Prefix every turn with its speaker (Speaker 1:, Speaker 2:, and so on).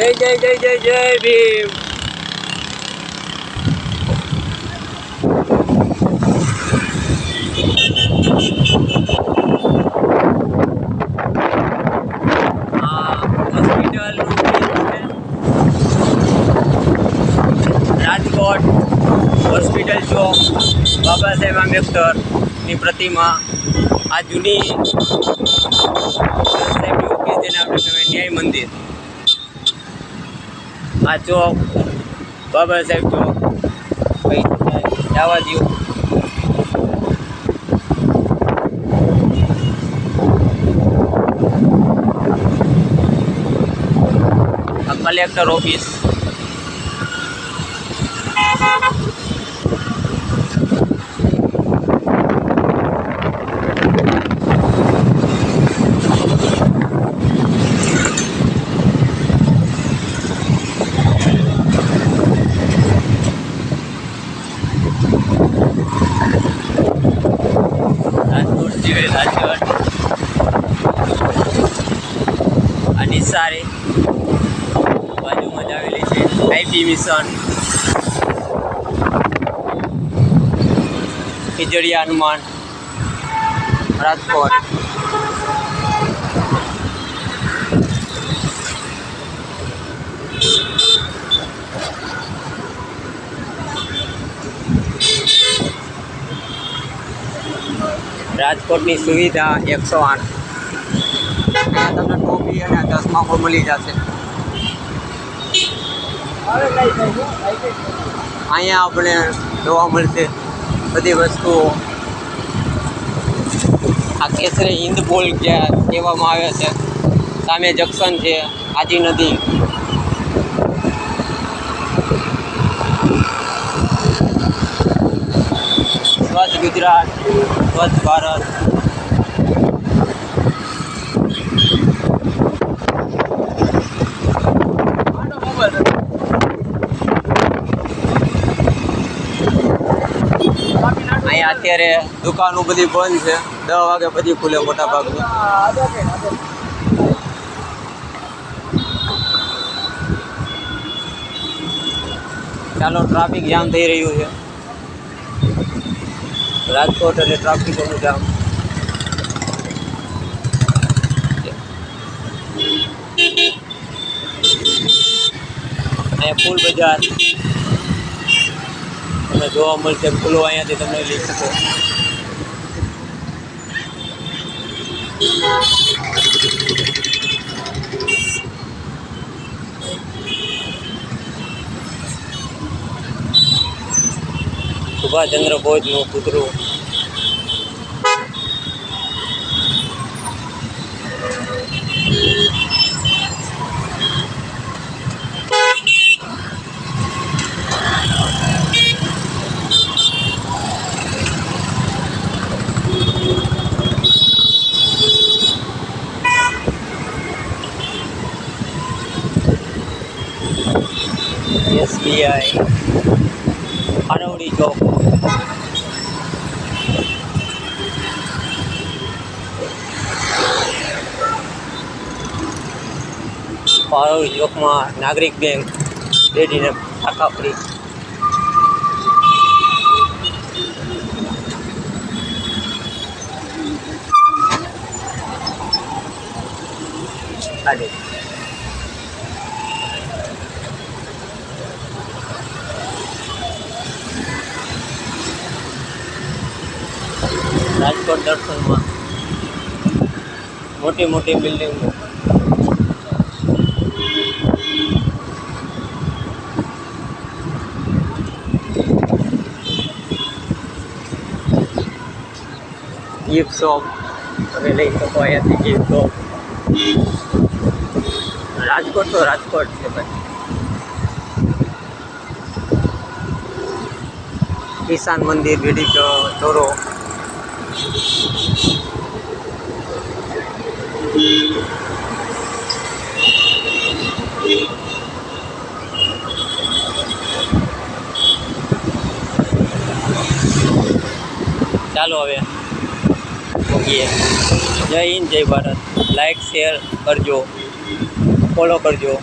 Speaker 1: જય જય જય જય જય ભીમ. રાજકોટ હોસ્પિટલ ચોક બાબા સાહેબ આંબેડકરની પ્રતિમા આ જૂની સાહેબની ઓફિસ જેને આપણે કહેવાય ન્યાય મંદિર. આ ચોક બાબા સાહેબ ચોક કઈ જવા દો collector office Rajkot civil Rajkot આ નિસારી બાજુમાં આવેલી છે આઈપી મિશન ખીજડીયા હનુમાન રાજકોટ. રાજકોટની સુવિધા એકસો આઠ. ત્યાં તમને ટોપી અને ચશ્મા પણ મળી જશે. અહીંયા આપણે જોવા મળશે બધી વસ્તુઓ. આ કેસરી હિન્દ પોલ કહેવામાં આવે છે, સામે જંકશન છે આજી નદી. સ્વચ્છ ગુજરાત, સ્વચ્છ ભારત. અહીંયા અત્યારે દુકાનો બધી બંધ છે. દસ વાગે પછી ખુલે મોટા ભાગની ચાલો ટ્રાફિક જામ થઈ રહ્યું છે. રાજકોટ અને ટ્રાફિકોનું જામ. અહીંયા ફૂલ બજાર. તમને જોવા મળશે ફૂલો અહીંયાથી તમે લઈ શકો. સુભાષચંદ્ર બોઝનું પુતળું એસબીઆઈ અરવડી ચોક. પારોડી ચોકમાં નાગરિક બેંક રેડીને શાખા ફરી. આડે રાજકોટ દર્શનમાં. મોટી મોટી બિલ્ડિંગો. ગિફ્ટ શોપ તમે લઈ શકો અહીંયાથી ગિફ્ટ શોપ રાજકોટ તો રાજકોટ છે ભાઈ. કિસાન મંદિર વેડી ચોરો ચાલો હવે. મૂકીએ જય હિન્દ જય ભારત. લાઈક શેર કરજો. ફોલો કરજો.